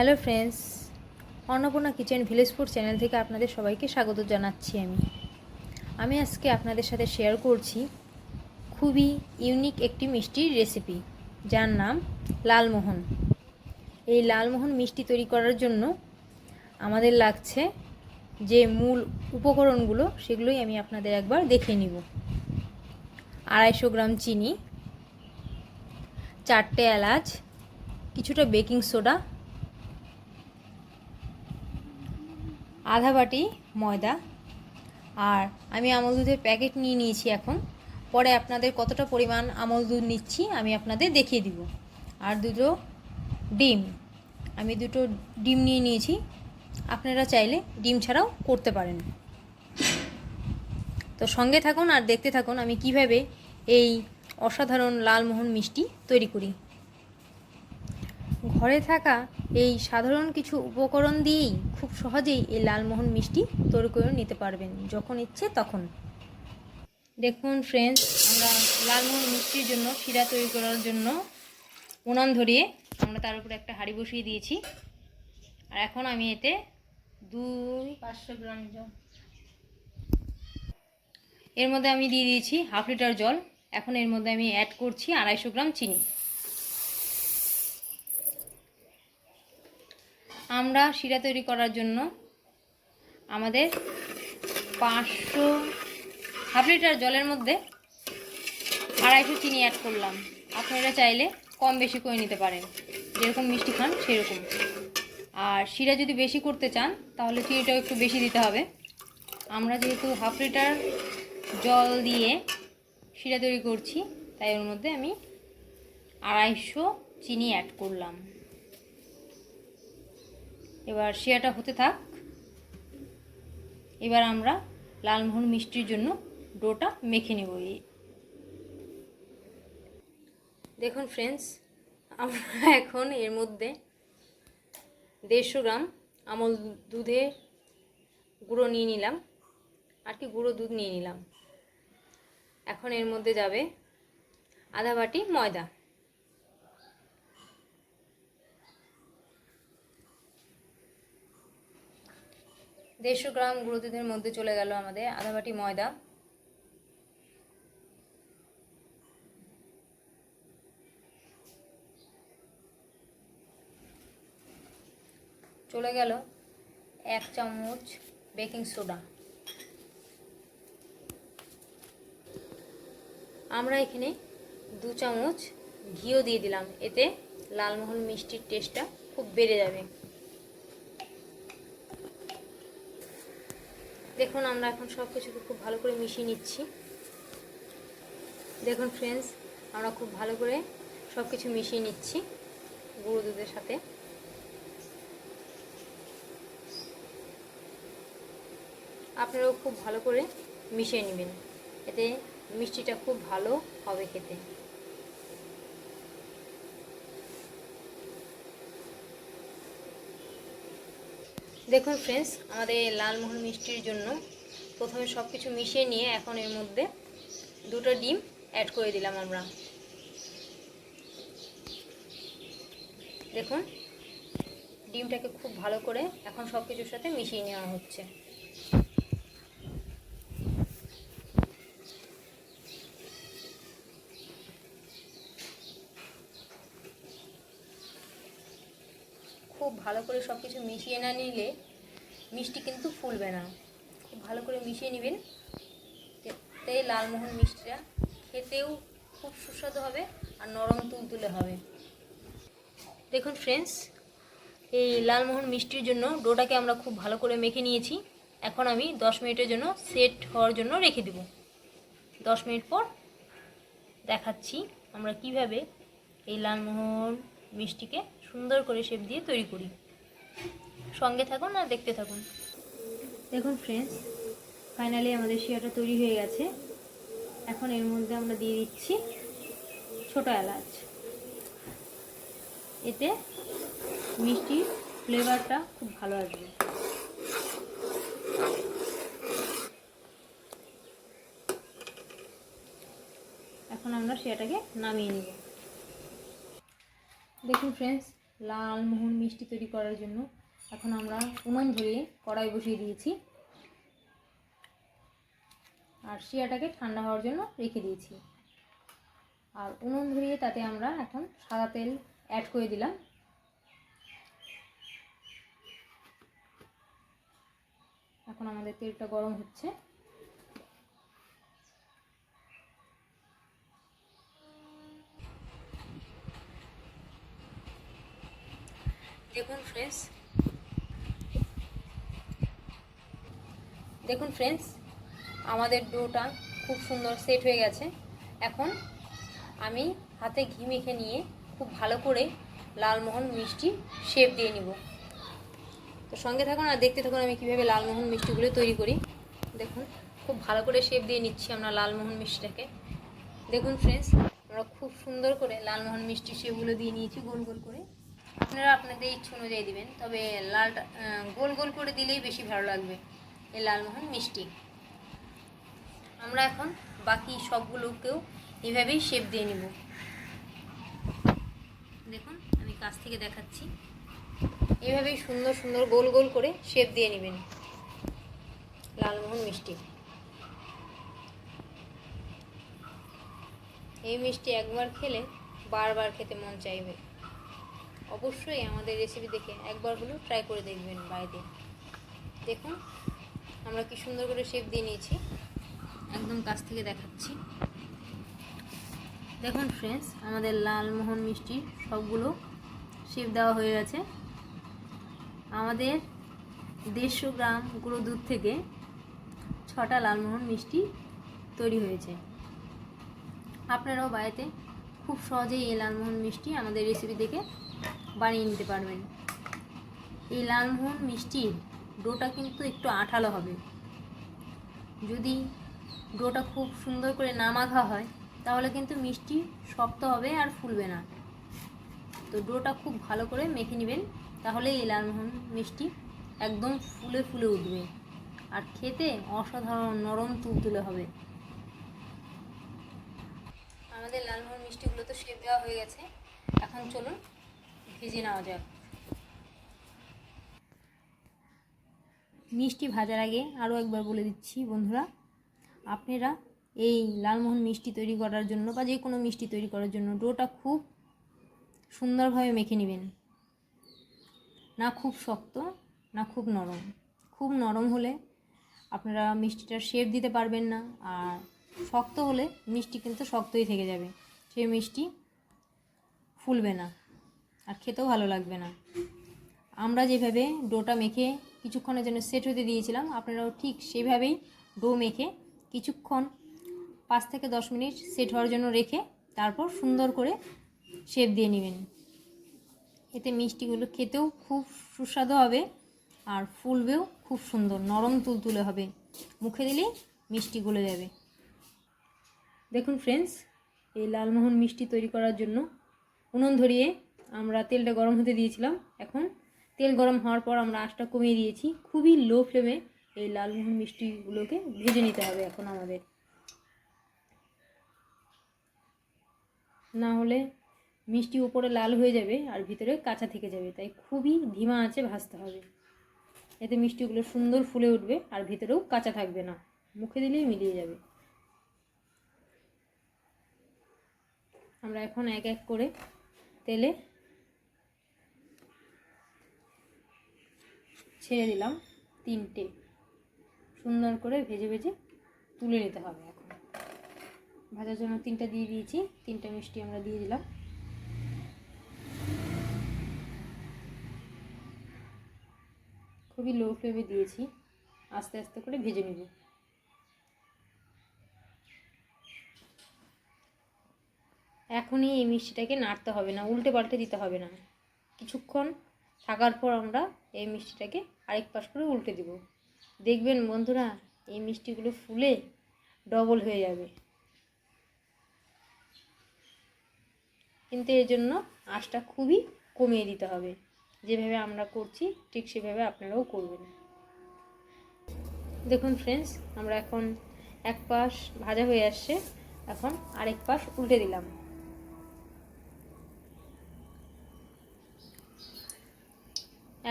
Hello friends Annapurna kitchen village food channel থেকে আপনাদের সবাইকে স্বাগত জানাচ্ছি আমি। আমি আজকে আপনাদের সাথে শেয়ার করছি খুবই ইউনিক একটি মিষ্টির রেসিপি যার নাম লালমোহন। এই লালমোহন মিষ্টি তৈরি করার জন্য আমাদের লাগছে যে মূল উপকরণগুলো, সেগুলোই আমি আপনাদের একবার দেখে নিব। আড়াইশো গ্রাম চিনি, চারটে এলাচ, কিছুটা বেকিং সোডা আধা বাটি ময়দা। আর আমি আমল দুধের প্যাকেট নিয়ে নিয়েছি এখন। পরে আপনাদের কতটা পরিমাণ আমল দুধ নিচ্ছি আমি আপনাদের দেখিয়ে দিব। আর দুটো ডিম। আমি দুটো ডিম নিয়ে নিয়েছি। আপনারা চাইলে ডিম ছাড়াও করতে পারেন। তো সঙ্গে থাকুন আর দেখতে থাকুন আমি কীভাবে এই অসাধারণ লালমোহন মিষ্টি তৈরি করি। ঘরে থাকা এই সাধারণ কিছু উপকরণ দিয়েই খুব সহজেই এই লালমোহন মিষ্টি তৈরি করে নিতে পারবেন, যখন ইচ্ছে তখন। দেখুন ফ্রেন্ডস আমরা লালমোহন মিষ্টির জন্য শিরা তৈরি করার জন্য উনান ধরিয়ে আমরা তার উপরে একটা হাঁড়ি বসিয়ে দিয়েছি। আর এখন আমি এতে দুই পাঁচশো গ্রাম জল। এর মধ্যে আমি দিয়ে দিয়েছি হাফ লিটার জল। এখন এর মধ্যে আমি অ্যাড করছি আড়াইশো গ্রাম চিনি। আমরা শিরা তৈরি করার জন্য আমাদের পাঁচশো হাফ লিটার জলের মধ্যে আড়াইশো চিনি অ্যাড করলাম। আপনারা চাইলে কম বেশি করে নিতে পারেন। যেরকম মিষ্টি খান, সেরকম। আর শিরা যদি বেশি করতে চান, তাহলে চিনিটাও একটু বেশি দিতে হবে। আমরা যেহেতু হাফ লিটার জল দিয়ে শিরা তৈরি করছি, তাই ওর মধ্যে আমি আড়াইশো চিনি অ্যাড করলাম। এবার শিরাটা হতে থাক। এবার আমরা লালমোহন মিষ্টির জন্য ডোটা মেখে নেব দেখুন ফ্রেন্ডস আমরা এখন এর মধ্যে দেড়শো গ্রাম আমল দুধে গুঁড়ো নিয়ে নিলাম। আর কি গুঁড়ো দুধ নিয়ে নিলাম। এখন এর মধ্যে যাবে আধা বাটি ময়দা। দেড়শো গ্রাম গুঁড়ো দুধের মধ্যে চলে গেল আমাদের আধা বাটি ময়দা। চলে গেল এক চামচ বেকিং সোডা। আমরা এখানে দু চামচ ঘিও দিয়ে দিলাম, এতে লালমোহন মিষ্টির টেস্টটা খুব বেড়ে যাবে। দেখুন, আমরা এখন সব কিছুকে খুব ভালো করে মিশিয়ে নিচ্ছি। দেখুন ফ্রেন্ডস আমরা খুব ভালো করে সব কিছু মিশিয়ে নিচ্ছি গুঁড়ো দুধের সাথে। আপনারাও খুব ভালো করে মিশিয়ে নেবেন। এতে মিষ্টিটা খুব ভালো হবে খেতে। দেখুন ফ্রেন্ডস আমাদের লালমোহন মিষ্টির জন্য প্রথমে সব কিছু মিশিয়ে নিয়ে এখন এর মধ্যে দুটো ডিম অ্যাড করে দিলাম আমরা। দেখুন, ডিমটাকে খুব ভালো করে এখন সব কিছুর সাথে মিশিয়ে নেওয়া হচ্ছে খুব ভালো করে সব কিছু মিশিয়ে না নিলে মিষ্টি কিন্তু ফুলবে না। খুব ভালো করে মিশিয়ে নেবেন। তে লালমোহন মিষ্টিটা খেতেও খুব সুস্বাদু হবে আর নরম তুলতুলে হবে। দেখুন ফ্রেন্ডস এই লালমোহন মিষ্টির জন্য ডোটাকে আমরা খুব ভালো করে মেখে নিয়েছি। এখন আমি দশ মিনিটের জন্য সেট হওয়ার জন্য রেখে দেব। দশ মিনিট পর দেখাচ্ছি আমরা কীভাবে এই লালমোহন মিষ্টিকে সুন্দর করে শেপ দিয়ে তৈরি করি। সঙ্গে থাকুন আর দেখতে থাকুন। দেখুন ফ্রেন্ডস ফাইনালি আমাদের শিয়াটা তৈরি হয়ে গেছে। এখন এর মধ্যে আমরা দিয়ে দিচ্ছি ছোট এলাচ। এতে মিষ্টির ফ্লেভারটা খুব ভালো আসবে। এখন আমরা শিয়াটাকে নামিয়ে নেব। দেখুন ফ্রেন্ডস লালমোহন মিষ্টি তৈরি করার জন্য। এখন আমরা উনুন ধরিয়ে কড়াই বসিয়ে দিয়েছি। আর শিয়াটাকে ঠান্ডা হওয়ার জন্য রেখে দিয়েছি। আর উনুন ধরিয়ে তাতে আমরা এখন সাদা তেল অ্যাড করে দিলাম। এখন আমাদের তেলটা গরম হচ্ছে। দেখুন ফ্রেন্ডস দেখুন ফ্রেন্ডস আমাদের ডোটা খুব সুন্দর সেট হয়ে গেছে। এখন আমি হাতে ঘি মেখে নিয়ে খুব ভালো করে লালমোহন মিষ্টি শেপ দিয়ে নিব। তো সঙ্গে থাকুন আর দেখতে থাকুন আমি কীভাবে লালমোহন মিষ্টিগুলো তৈরি করি। দেখুন, খুব ভালো করে শেপ দিয়ে নিচ্ছি আমরা লালমোহন মিষ্টিটাকে। দেখুন ফ্রেন্ডস আমরা খুব সুন্দর করে লালমোহন মিষ্টি শেপগুলো দিয়ে নিয়েছি, গোল গোল করে। আপনারা আপনাদের ইচ্ছে অনুযায়ী দিবেন, তবে লালটা গোল গোল করে দিলেই বেশি ভালো লাগবে, এই লালমোহন মিষ্টি। আমরা এখন বাকি সবগুলোকেও এভাবেই শেপ দিয়ে নিব। দেখুন, আমি কাছ থেকে দেখাচ্ছি। এভাবেই সুন্দর সুন্দর গোল গোল করে শেপ দিয়ে নেবেন, লালমোহন মিষ্টি। এই মিষ্টি একবার খেলে বারবার খেতে মন চাইবে। অবশ্যই আমাদের রেসিপি দেখে একবার হলেও ট্রাই করে দেখবেন বাড়িতে। দেখুন, আমরা কি সুন্দর করে শেপ দিয়ে নিয়েছি। একদম কাছ থেকে দেখাচ্ছি। দেখুন ফ্রেন্ডস আমাদের লালমোহন মিষ্টি সবগুলো শেপ দেওয়া হয়ে গেছে। আমাদের দেড়শো গ্রাম গুঁড়ো দুধ থেকে ছটা লালমোহন মিষ্টি তৈরি হয়েছে। আপনারাও বাড়িতে খুব সহজেই এই লালমোহন মিষ্টি আমাদের রেসিপি দেখে বানিয়ে নিতে পারবেন। এই লালমোহন মিষ্টির ডোটা কিন্তু একটু আঠালো হবে। যদি ডোটা খুব সুন্দর করে না মাখা হয়, তাহলে কিন্তু মিষ্টি শক্ত হবে আর ফুলবে না। তো ডোটা খুব ভালো করে মেখে নেবেন, তাহলে এই লালমোহন মিষ্টি একদম ফুলে ফুলে উঠবে। আর খেতে অসাধারণ নরম তুলতুলে হবে। আমাদের লালমোহন মিষ্টিগুলো তো শেপ দেওয়া হয়ে গেছে। এখন চলুন ভেজে নেওয়া যাক মিষ্টি ভাজার আগে আরও একবার বলে দিচ্ছি, বন্ধুরা, আপনারা এই লালমোহন মিষ্টি তৈরি করার জন্য বা যে কোনো মিষ্টি তৈরি করার জন্য ডোটা খুব সুন্দরভাবে মেখে নেবেন। না খুব শক্ত, না খুব নরম। খুব নরম হলে আপনারা মিষ্টিটার শেপ দিতে পারবেন না আর শক্ত হলে মিষ্টি কিন্তু শক্তই থেকে যাবে। সেই মিষ্টি ফুলবে না। আর খেতেও ভালো লাগবে না। আমরা যেভাবে ডোটা মেখে কিছুক্ষণের জন্য সেট হতে দিয়েছিলাম, আপনারাও ঠিক সেভাবেই ডো মেখে কিছুক্ষণ পাঁচ থেকে দশ মিনিট সেট হওয়ার জন্য রেখে তারপর সুন্দর করে শেপ দিয়ে নেবেন। এতে মিষ্টিগুলো খেতেও খুব সুস্বাদু হবে আর ফুলবেও খুব সুন্দর, নরম তুলতুলে হবে। মুখে দিলেই মিষ্টি গলে যাবে। দেখুন ফ্রেন্ডস এই লালমোহন মিষ্টি তৈরি করার জন্য উনুন ধরিয়ে আমরা তেলটা গরম হতে দিয়েছিলাম। এখন তেল গরম হওয়ার পর আমরা আঁচটা কমিয়ে দিয়েছি। খুবই লো ফ্লেমে এই লালমোহন মিষ্টিগুলোকে ভেজে নিতে হবে এখন আমাদের। না হলে মিষ্টি উপরে লাল হয়ে যাবে আর ভিতরে কাঁচা থেকে যাবে। তাই খুবই ধিমা আঁচে ভাজতে হবে। এতে মিষ্টিগুলো সুন্দর ফুলে উঠবে আর ভিতরেও কাঁচা থাকবে না। মুখে দিলেই মিলিয়ে যাবে। আমরা এখন এক এক করে তেলে ছেড়ে দিলাম তিনটে। সুন্দর করে ভেজে ভেজে তুলে নিতে হবে এখন। ভাজার জন্য তিনটা দিয়ে দিয়েছি, তিনটা মিষ্টি আমরা দিয়ে দিলাম। খুবই লো ফ্লেমে দিয়েছি, আস্তে আস্তে করে ভেজে নেব। এখনই এই মিষ্টিটাকে নাড়তে হবে না, উল্টে পাল্টে দিতে হবে না। কিছুক্ষণ থাকার পর আমরা এই মিষ্টিটাকে আরেক পাশ করে উল্টে দিব। দেখবেন বন্ধুরা, এই মিষ্টিগুলো ফুলে ডবল হয়ে যাবে। কিন্তু এর জন্য আঁচটা খুবই কমিয়ে দিতে হবে। যেভাবে আমরা করছি, ঠিক সেভাবে আপনারাও করবেন। দেখুন ফ্রেন্ডস আমরা এখন এক পাশ ভাজা হয়ে আসছে, এখন আরেক পাশ উল্টে দিলাম।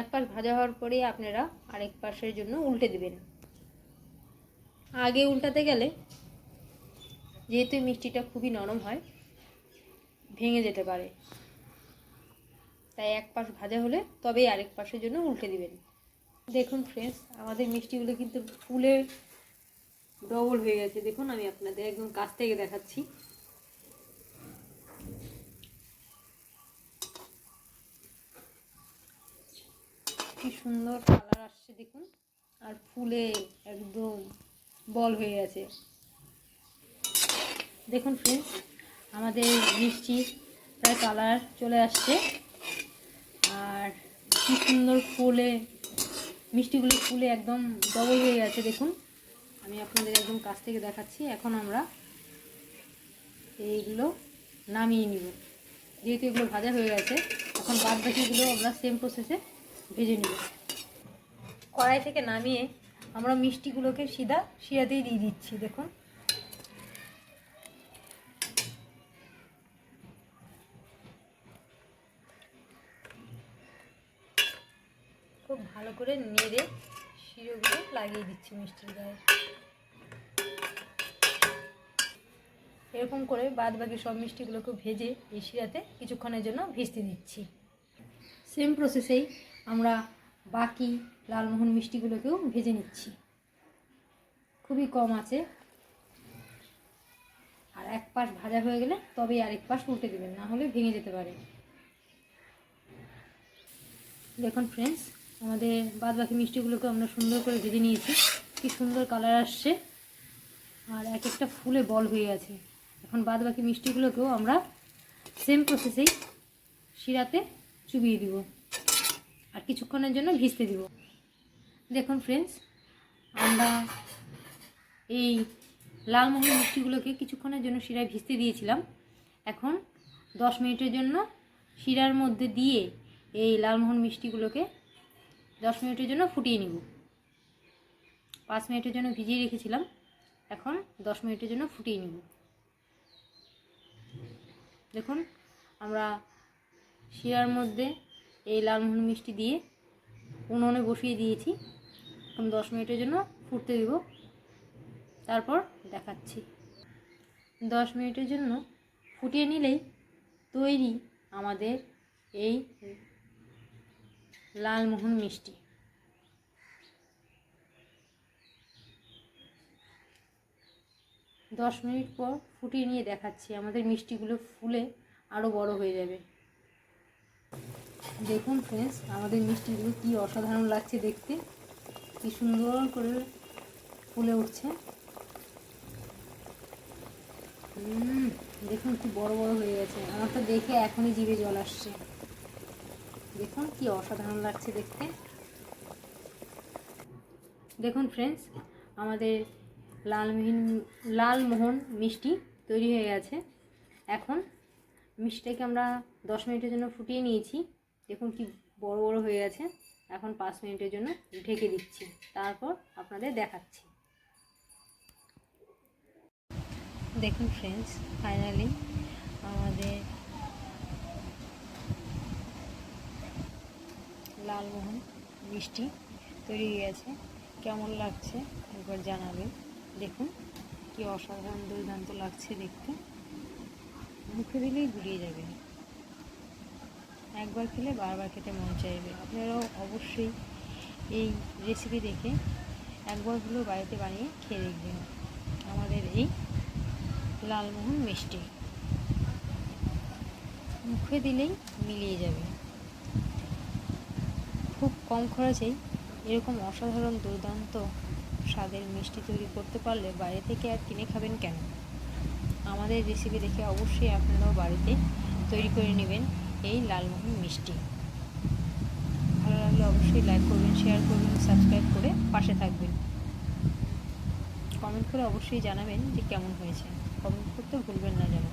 এক পাশ ভাজা হওয়ার পরে আপনারা আরেক পাশের জন্য উল্টে দেবেন। আগে উল্টাতে গেলে যেহেতু মিষ্টিটা খুবই নরম হয়, ভেঙে যেতে পারে। তাই এক পাশ ভাজা হলে তবেই আরেক পাশের জন্য উল্টে দিবেন। দেখুন ফ্রেন্ডস আমাদের মিষ্টিগুলো কিন্তু ফুলে ডবল হয়ে গেছে। দেখুন, আমি আপনাদের একদম কাছ থেকে দেখাচ্ছি। কি সুন্দর কালার আসছে দেখুন। আর ফুলে একদম বল হয়ে গেছে। দেখুন ফ্রেন্ডস আমাদের মিষ্টি প্রায় কালার চলে আসছে। আর কি সুন্দর ফুলে, মিষ্টিগুলো ফুলে একদম ডবল হয়ে গেছে দেখুন। আমি আপনাদের একদম কাছ থেকে দেখাচ্ছি, এখন আমরা এইগুলো নামিয়ে নিব। যেহেতু এগুলো ভাজা হয়ে গেছে, এখন বাদ বাকিগুলো আমরা সেম প্রসেসে ভেজে নিব। কড়াই থেকে নামিয়ে আমরা মিষ্টিগুলোকে সিধা শিরাতেই দিয়ে দিচ্ছি, দেখুন। খুব ভালো করে নেড়ে শিরোগুলো লাগিয়ে দিচ্ছি মিষ্টির গায়ে। এরকম করে বাদ বাকি সব মিষ্টিগুলোকে ভেজে এই শিরাতে কিছুক্ষণের জন্য ভিজতে দিচ্ছি। সেম প্রসেসেই আমরা বাকি লালমোহন মিষ্টিগুলোকেও ভেজে নিচ্ছি। খুবই কম আছে। আর এক পাশ ভাজা হয়ে গেলে তবেই আরেক পাশ উল্টে দেবেন, না হলে ভেঙে যেতে পারে। দেখুন ফ্রেন্ডস আমাদের বাদ বাকি মিষ্টিগুলোকে আমরা সুন্দর করে ভেজে নিয়েছি। কি সুন্দর কালার আসছে। আর এক একটা ফুলে বল হয়ে গেছে এখন বাদ বাকি মিষ্টিগুলোকেও আমরা সেম প্রসেসেই শিরাতে চুবিয়ে দিব। আর কিছুক্ষণের জন্য ভিজতে দিব। দেখুন ফ্রেন্ডস আমরা এই লালমোহন মিষ্টিগুলোকে কিছুক্ষণের জন্য শিরায় ভিজতে দিয়েছিলাম। এখন দশ মিনিটের জন্য শিরার মধ্যে দিয়ে এই লালমোহন মিষ্টিগুলোকে দশ মিনিটের জন্য ফুটিয়ে নিব। পাঁচ মিনিটের জন্য ভিজিয়ে রেখেছিলাম। এখন দশ মিনিটের জন্য ফুটিয়ে নিব। দেখুন, আমরা শিরার মধ্যে এই লালমোহন মিষ্টি দিয়ে উনুনে বসিয়ে দিয়েছি। এখন দশ মিনিটের জন্য ফুটতে দেব। তারপর দেখাচ্ছি। দশ মিনিটের জন্য ফুটিয়ে নিলেই তৈরি আমাদের এই লালমোহন মিষ্টি। দশ মিনিট পর ফুটিয়ে নিয়ে দেখাচ্ছি। আমাদের মিষ্টিগুলো ফুলে আরও বড় হয়ে যাবে। দেখুন ফ্রেন্ডস আমাদের মিষ্টিগুলো কি অসাধারণ লাগছে দেখতে। কি সুন্দর করে ফুলে উঠছে। দেখুন কি বড় বড় হয়ে গেছে। আমার তো দেখে এখনই জিভে জল আসছে। দেখুন কি অসাধারণ লাগছে দেখতে। দেখুন ফ্রেন্ডস আমাদের লালমোহন লালমোহন মিষ্টি তৈরি হয়ে গেছে। এখন মিষ্টিটাকে আমরা দশ মিনিটের জন্য ফুটিয়ে নিয়েছি। দেখুন কি বড় বড় হয়ে গেছে। এখন পাঁচ মিনিটের জন্য ঢেকে দিচ্ছি। তারপর আপনাদের দেখাচ্ছি। দেখুন ফ্রেন্ডস ফাইনালি আমাদের লালমোহন মিষ্টি তৈরি হয়ে গেছে। কেমন লাগছে একবার জানাবেন। দেখুন কি অসাধারণ দুর্দান্ত লাগছে দেখতে। মুখে দিলেই গুলিয়ে যাবে। একবার খেলে বারবার খেতে মন চাইবে। আপনারাও অবশ্যই এই রেসিপি দেখে একবার হলেও বাড়িতে বানিয়ে খেয়ে দেখবেন। আমাদের এই লালমোহন মিষ্টি। মুখে দিলেই মিলিয়ে যাবে। খুব কম খরচেই এরকম অসাধারণ দুর্দান্ত স্বাদের মিষ্টি তৈরি করতে পারলে বাইরে থেকে আর কিনে খাবেন কেন? আমাদের রেসিপি দেখে অবশ্যই আপনারাও বাড়িতে তৈরি করে নেবেন। এই লালমোহন মিষ্টি। ভালো লাগলে অবশ্যই লাইক করবেন শেয়ার করবেন সাবস্ক্রাইব করে পাশে থাকবেন। কমেন্ট করে অবশ্যই জানাবেন যে কেমন হয়েছে। কমেন্ট করতে ভুলবেন না যেন।